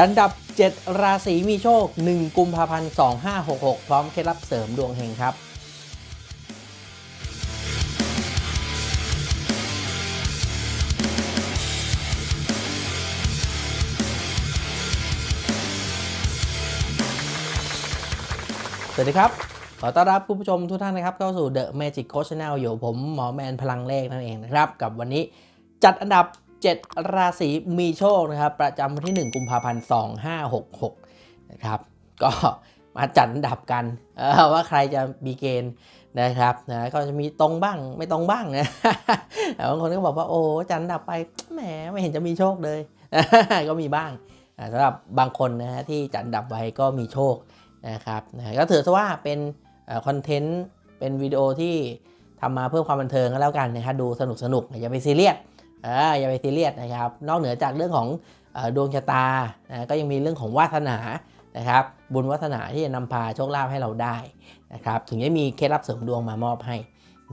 จันดับ 7 ราศีมีโชค 1 กุมภาพันธ์ 2566 พร้อมเคล็ดลับเสริมดวงเฮงครับ สวัสดีครับ ขอต้อนรับผู้ชมทุกท่านนะครับ เข้าสู่ The Magic Coach Channel อยู่ผมหมอแมนพลังเลขนั่นเองนะครับ กับวันนี้จัดอันดับ 7 ราศีมีโชคนะครับ ประจำวันที่ 1 กุมภาพันธ์ 2566 นะครับ ก็มาจัดดับกันว่าใครจะมีเกณฑ์นะครับนะก็จะมีตรงบ้างไม่ตรงบ้างนะบางคนก็บอกว่าโอ้จัดอันดับไปแหมไม่เห็นจะมีโชคเลย ก็มีบ้างสำหรับบางคนนะฮะที่จัดอันดับไว้ก็มีโชคนะครับนะก็ถือซะว่าเป็นคอนเทนต์เป็นวิดีโอที่ทำมาเพื่อความบันเทิงก็แล้วกันนะครับดูสนุกสนุกอย่าไปซีเรียส ออย่าไปซีเรียสนะครับ นอกเหนือจากเรื่องของดวงชะตานะก็ยังมีเรื่องของวาสนานะครับ บุญวาสนาที่จะนำพาโชคลาภให้เราได้นะครับ ถึงจะมีเคล็ดลับเสริมดวงมามอบให้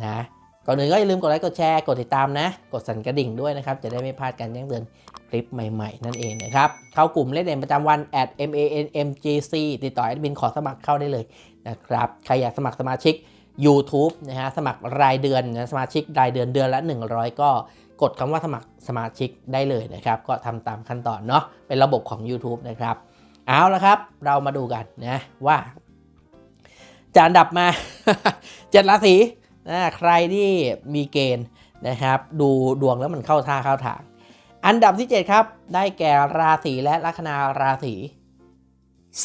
นะก่อนอื่นก็อย่าลืมกดไลค์กดแชร์กดติดตามนะ กดสั่นกระดิ่งด้วยนะครับ จะได้ไม่พลาดการแจ้งเตือนคลิปใหม่ๆ นั่นเองนะครับ เข้ากลุ่มเล่นเด่นประจำวัน at manmgc ติดต่อแอดมินขอสมัครเข้าได้เลยนะครับ ใครอยากสมัครสมาชิก YouTube นะฮะสมัครรายเดือนนะสมาชิกรายเดือนเดือนละ 100 ก็ กดคำว่าสมัครสมาชิกได้เลยนะครับ ก็ทำตามขั้นตอนเนาะเป็นระบบของ YouTube นะครับ เอาละครับ เรามาดูกันนะว่าจะอันดับมาเจ็ดราศีนะใครที่มีเกณฑ์นะครับ ดูดวงแล้วมันเข้าท่าเข้าทาง อันดับที่ 7 ครับ ได้แก่ราศีและลัคนาราศี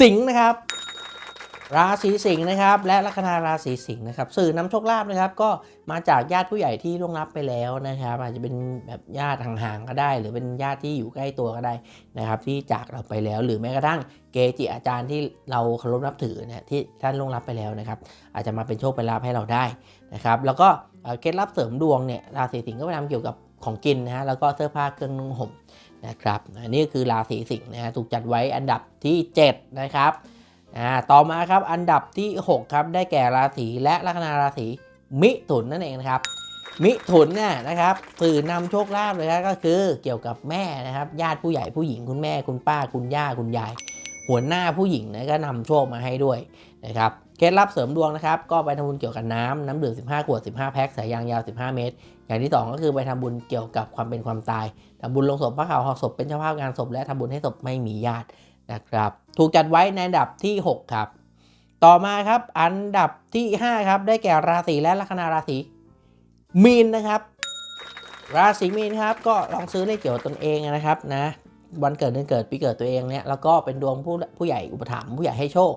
สิงห์นะครับ ราศีสิงห์นะครับ และลัคนาราศีสิงห์นะครับ สื่อนำโชคลาภนะครับ ก็มาจากญาติผู้ใหญ่ที่ล่วงลับไปแล้วนะครับ อาจจะเป็นแบบญาติห่างๆก็ได้ หรือเป็นญาติที่อยู่ใกล้ตัวก็ได้นะครับ ที่จากเราไปแล้ว หรือแม้กระทั่งเกจิอาจารย์ที่เราเคารพนับถือเนี่ยที่ท่านล่วงลับไปแล้วนะครับ อาจจะมาเป็นโชคเป็นลาภให้เราได้นะครับ แล้วก็เอ่อเคล็ดลับเสริมดวงเนี่ยราศีสิงห์ก็ไปทำเกี่ยวกับของกินนะฮะแล้วก็เสื้อผ้าเครื่องนุ่งห่มนะครับ อันนี้คือราศีสิงห์นะฮะถูกจัดไว้อันดับที่ 7 นะครับ อ่าต่อมาครับอันดับที่ 6 ครับได้แก่ราศีและลัคนาราศีมิถุนนั่นเองนะครับมิถุนเนี่ยนะครับสื่อนำโชคลาภเลยครับก็คือเกี่ยวกับแม่นะครับ ญาติผู้ใหญ่ผู้หญิงคุณแม่คุณป้าคุณย่าคุณยาย หัวหน้าผู้หญิงนะก็นำโชคมาให้ด้วยนะครับเคล็ดลับเสริมดวงนะครับ ก็ไปทำบุญเกี่ยวกับน้ำน้ำดื่ม15 ขวด 15 แพ็คสายยางยาว 15 เมตร อย่างที่ 2 ก็คือไปทำบุญเกี่ยวกับความเป็นความตายทำบุญลงศพพระข่าวหอศพเป็นเจ้าภาพงานศพและทำบุญให้ศพไม่มีญาติ นะครับ ถูกจัดไว้ในอันดับที่ 6 ครับ ต่อมาครับอันดับที่ 5 ครับ ได้แก่ราศีและลัคนาราศีมีนนะครับ ราศีมีนครับ ก็ลองซื้อเลขเกี่ยวกับตนเองนะครับนะวันเกิดเดือนเกิดปีเกิดตัวเองเนี่ยแล้วก็เป็นดวงผู้ผู้ใหญ่อุปถัมภ์ผู้ใหญ่ให้โชค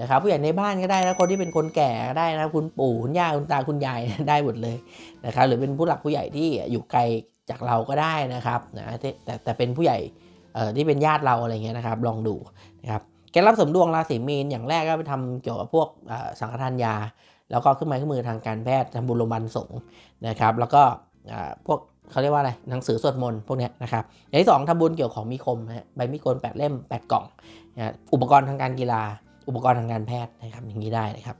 นะครับผู้ใหญ่ในบ้านก็ได้นะคนที่เป็นคนแก่ก็ได้นะคุณปู่คุณย่าคุณตาคุณยายได้หมดเลยนะครับหรือเป็นผู้หลักผู้ใหญ่ที่อยู่ไกลจากเราก็ได้นะครับนะแต่แต่เป็นผู้ใหญ่ ที่เป็นญาติเราอะไรเงี้ยนะครับ ลองดูนะครับแกรับสมดวงราศีมีนอย่างแรกก็ไปทำเกี่ยวกับพวกสังฆทานยา แล้วก็เครื่องไม้เครื่องมือทางการแพทย์ทำบุญโรงพยาบาลสงฆ์นะครับ แล้วก็พวกเขาเรียกว่าอะไรหนังสือสวดมนต์พวกนี้นะครับอย่างที่สองทำบุญเกี่ยวของมีคมนะฮะใบมีดโกนแปดเล่มแปดกล่องนะอุปกรณ์ทางการกีฬา อุปกรณ์ทางการแพทย์นะครับอย่างนี้ได้นะครับ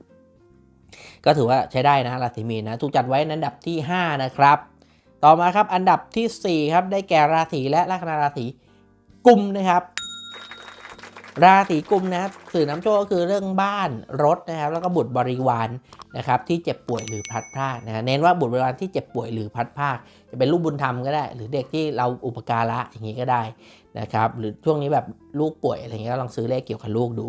ก็ถือว่าใช้ได้นะราศีมีนนะถูกจัดไว้ในอันดับที่ 5 นะครับ ต่อมาครับอันดับทีสี่4ครับได้แก่ราศีและลัคนาราศี กุมนะครับ ราศีกุมนะสื่อน้ำโชคก็คือเรื่องบ้านรถนะครับ แล้วก็บุตรบริวารนะครับที่เจ็บป่วยหรือพลัดพรากนะเน้นว่าบุตรบริวารที่เจ็บป่วยหรือพลัดพรากจะเป็นลูกบุญธรรมก็ได้ หรือเด็กที่เราอุปการะอย่างนี้ก็ได้นะครับหรือช่วงนี้แบบลูกป่วยอะไรเงี้ยก็ลองซื้อเลขเกี่ยวกับลูกดู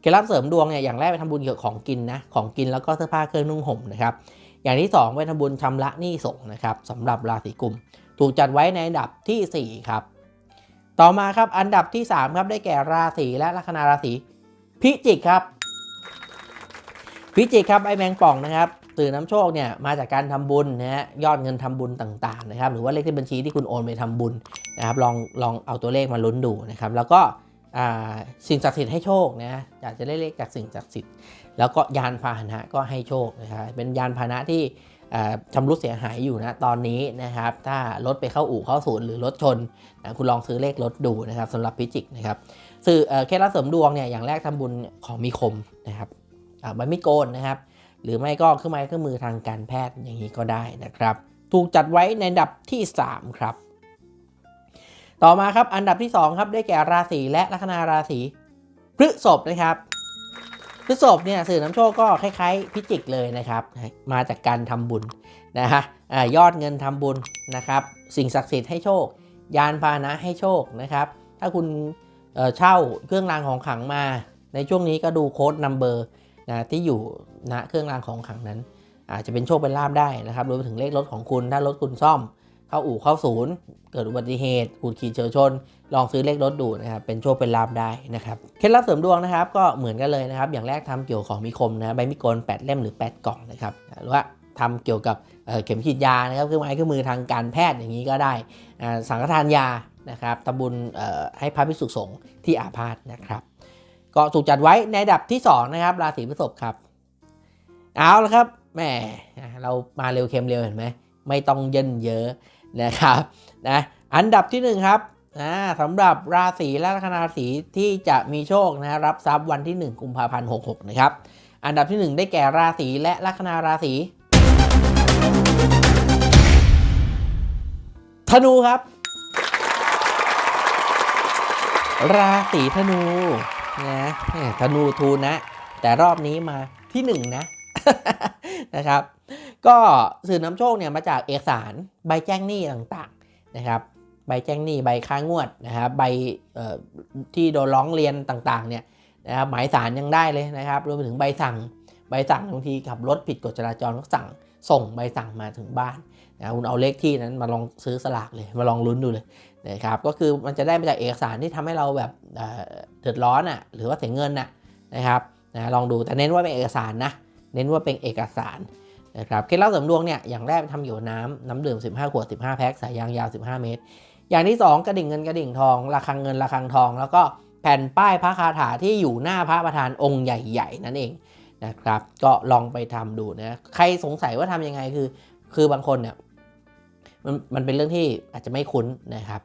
เคล็ดลับเสริมดวงเนี่ยอย่างแรกไปทำบุญเกี่ยวกับของกินนะของกินแล้วก็เสื้อผ้าเครื่องนุ่งห่มนะครับอย่างที่สองไปทำบุญชำระหนี้สงนะครับสำหรับราศีกุม ถูกจัดไว้ในอันดับทีสี่4 ครับ ต่อมาครับอันดับที่ 3 ครับได้แก่ราศีและลัคนาราศีพิจิกครับพิจิกครับไอแมงป่องนะครับตื่นน้ำโชคเนี่ยมาจากการทำบุญนะฮะยอดเงินทำบุญต่างๆนะครับหรือว่าเลขที่บัญชีที่คุณโอนไปทำบุญนะครับลองลองเอาตัวเลขมาลุ้นดูนะครับแล้วก็สิ่งศักดิ์สิทธิ์ให้โชคนะอยากจะได้เลขจากสิ่งศักดิ์สิทธิ์แล้วก็ยานพาหนะก็ให้โชคนะครับเป็นยานพาหนะที่ ชำรุดเสียหายอยู่นะตอนนี้นะครับ ถ้ารถไปเข้าอู่เข้าศูนย์หรือรถชนนะคุณลองซื้อเลขรถดูนะครับสำหรับพิจิกนะครับสื่อเอ่เคล็ดลับเสริมดวงเนี่ยอย่างแรกทำบุญของมีคมนะครับอ่าใบมีโกนนะครับ หรือไม่ก็เครื่องไม้เครื่องมือทางการแพทย์อย่างนี้ก็ได้นะครับ ถูกจัดไว้ในอันดับที่ 3 ครับ ต่อมาครับอันดับที่ 2 ครับได้แก่ราศีและลัคนาราศีพฤษภนะครับ พฤษภเนี่ยสื่อน้ำโชคก็คล้ายๆพิจิกเลยนะครับ มาจากการทำบุญนะฮะอายอดเงินทำบุญนะครับ สิ่งศักดิ์สิทธิ์ให้โชค ยานพาหนะให้โชคนะครับ ถ้าคุณเช่าเครื่องรางของขลังมา ในช่วงนี้ก็ดูโค้ดนัมเบอร์นะที่อยู่ณเครื่องรางของขลังนั้น อาจจะเป็นโชคเป็นลาบได้นะครับรวมไปถึงเลขรถของคุณถ้ารถคุณซ่อม เข้าอู่เข้าศูนย์ เกิดอุบัติเหตุขูดขีดเฉียวชน ลองซื้อเลขรถดูนะครับ เป็นโชคเป็นลาบได้นะครับ เคล็ดลับเสริมดวงนะครับ ก็เหมือนกันเลยนะครับ อย่างแรกทำเกี่ยวของมีคมนะใบมีดโกน8เล่มหรือ 8 กล่องนะครับหรือว่าทำเกี่ยวกับเเข็มฉีดยานะครับเครื่องไม้เครื่องมือทางการแพทย์อย่างนี้ก็ได้อ่าสังฆทานยานะครับทำบุญให้พระภิกษุสงฆ์ที่อาพาธนะครับก็ถูกจัดไว้ในอันดับที่ 2 นะครับ ราศีพฤษภครับ เอาละครับแหมเรามาเร็วเค็มเร็วเห็นไหมไม่ต้องเยินเยอะ นะครับนะอันดับที่ 1 ครับนะสำหรับราศีและลัคนาราศีที่จะมีโชคนะรับทรัพย์วันที่ 1 กุมภาพันธ์66 นะครับ อันดับที่ 1 ได้แก่ราศีและลัคนาราศีธนูครับ ราศีธนูนะธนูทูนะ แต่รอบนี้มาที่หนึ่งนะ นะครับ ก็สื่อน้ำโชคเนี่ยมาจากเอกสารใบแจ้งหนี้ต่างๆนะครับ ใบแจ้งหนี้ใบค้างวดนะครับใบที่โดนร้องเรียนต่างๆเนี่ยนะครับหมายสารยังได้เลยนะครับรวมไปถึงใบสั่งใบสั่งบางทีขับรถผิดกฎจราจรก็สั่งส่งใบสั่งมาถึงบ้านนะคุณเอาเลขที่นั้นมาลองซื้อสลากเลยมาลองลุ้นดูเลยนะครับก็คือมันจะได้มาจากเอกสารที่ทำให้เราแบบเดือดร้อนอะหรือว่าเสียเงินน่ะนะครับนะลองดูแต่เน้นว่าเป็นเอกสารนะ เน้นว่าเป็นเอกสารนะครับเคล็ดลับเสริมดวงเนี่ยอย่างแรกทำอยู่น้ำน้ำดื่ม 15 ขวด 15 แพ็คสายยางยาว 15 เมตร อย่างที่ 2 กระดิ่งเงินกระดิ่งทองระฆังเงินระฆังทอง แล้วก็แผ่นป้ายพระคาถาที่อยู่หน้าพระประธานองค์ใหญ่ ๆ นั่นเองนะครับ ก็ลองไปทำดูนะใครสงสัยว่าทำยังไงคือ คือบางคนเนี่ยมันมันเป็นเรื่องที่อาจจะไม่คุ้นนะครับ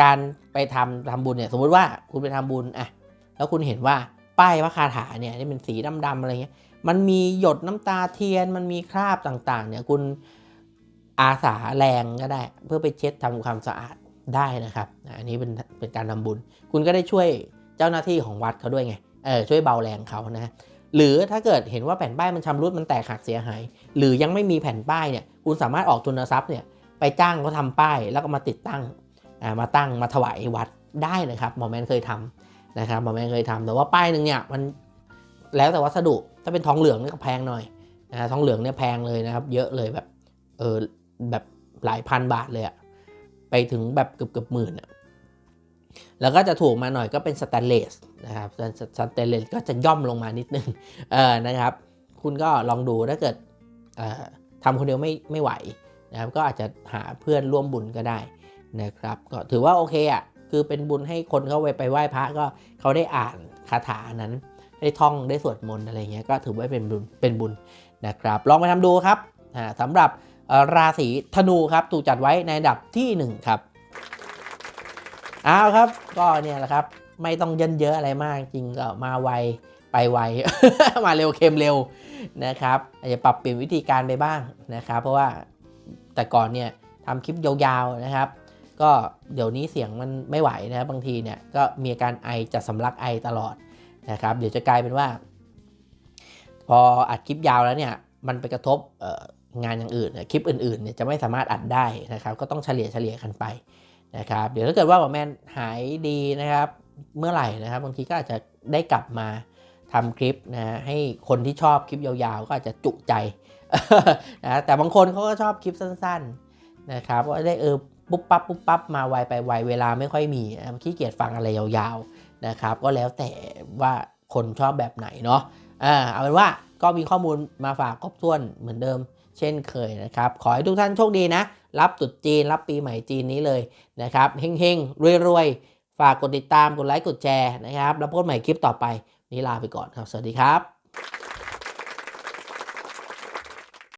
การไปทำทำบุญเนี่ยสมมุติว่าคุณไปทำบุญอะแล้วคุณเห็นว่า ป้ายพระคาถาเนี่ยที่เป็นสีดำๆอะไรเงี้ยมันมีหยดน้ำตาเทียนมันมีคราบต่างๆ เนี่ยคุณอาสาแรงก็ได้ เพื่อไปเช็ดทำความสะอาดได้นะครับอันนี้เป็นเป็นการทำบุญ คุณก็ได้ช่วยเจ้าหน้าที่ของวัดเขาด้วยไงเออช่วยเบาแรงเขานะหรือถ้าเกิดเห็นว่าแผ่นป้ายมันชำรุดมันแตกหักเสียหาย หรือยังไม่มีแผ่นป้ายเนี่ยคุณสามารถออกทุนทรัพย์เนี่ยไปจ้างเขาทำป้ายแล้วก็มาติดตั้งมาตั้งมาถวายวัดได้นะครับหมอแมนเคยทำ นะครับหมอแมนเคยทำแต่ว่าป้ายหนึ่งเนี่ยมันแล้วแต่วัสดุถ้าเป็นทองเหลืองนี่ก็แพงหน่อยนะทองเหลืองเนี่ยแพงเลยนะครับ เยอะเลยแบบเออแบบหลายพันบาทเลยอะไปถึงแบบเกือบเกือบหมื่นอะแล้วก็จะถูกมาหน่อยก็เป็นสแตนเลสนะครับสแตนเลสก็จะย่อมลงมานิดนึงเออนะครับ คุณก็ลองดูถ้าเกิดทำคนเดียวไม่ไม่ไหวนะครับ ก็อาจจะหาเพื่อนร่วมบุญก็ได้นะครับ ก็ถือว่าโอเคอะ คือเป็นบุญให้คนเขาไปไปไหว้พระก็เขาได้อ่านคาถานั้น ได้ท่องได้สวดมนต์อะไรเงี้ยก็ถือว่าเป็นบุญเป็นบุญนะครับ ลองไปทำดูครับอ่าสำหรับราศีธนูครับถูกจัดไว้ในอันดับที่ 1 ครับเอาครับก็เนี่ยแหละครับ ไม่ต้องเยินเยอะอะไรมากจริงก็มาไวไปไว มาเร็วเค็มเร็วนะครับอาจจะปรับเปลี่ยนวิธีการไปบ้างนะครับ เพราะว่าแต่ก่อนเนี่ยทำคลิปยาวๆนะครับ ก็เดี๋ยวนี้เสียงมันไม่ไหวนะครับบางทีเนี่ยก็มีอาการไอจะสำลักไอตลอดนะครับ เดี๋ยวจะกลายเป็นว่า พออัดคลิปยาวแล้วเนี่ยมันไปกระทบงานอย่างอื่นคลิปอื่นๆเนี่ยจะไม่สามารถอัดได้นะครับ ก็ต้องเฉลี่ยเฉลี่ยกันไปนะครับ เดี๋ยวถ้าเกิดว่าหมอแมนหายดีนะครับเมื่อไหร่นะครับบางทีก็อาจจะได้กลับมาทำคลิปนะฮะให้คนที่ชอบคลิปยาวๆ ก็อาจจะจุใจนะแต่บางคนเขาก็ชอบคลิปสั้น ๆนะครับว่าได้เออ ปุ๊บปั๊บปุ๊บปั๊บมาไวไปไวเวลาไม่ค่อยมีนะขี้เกียจฟังอะไรยาวๆนะครับก็แล้วแต่ว่าคนชอบแบบไหนเนาะอ่าเอาเป็นว่าก็มีข้อมูลมาฝากครบถ้วนเหมือนเดิม เช่นเคยนะครับ ขอให้ทุกท่านโชคดีนะ รับตรุษจีนรับปีใหม่จีนนี้เลยนะครับเฮงๆรวยๆ ฝากกดติดตามกดไลค์กดแชร์นะครับ แล้วพบกันใหม่คลิปต่อไปนี้ลาไปก่อนครับ สวัสดีครับ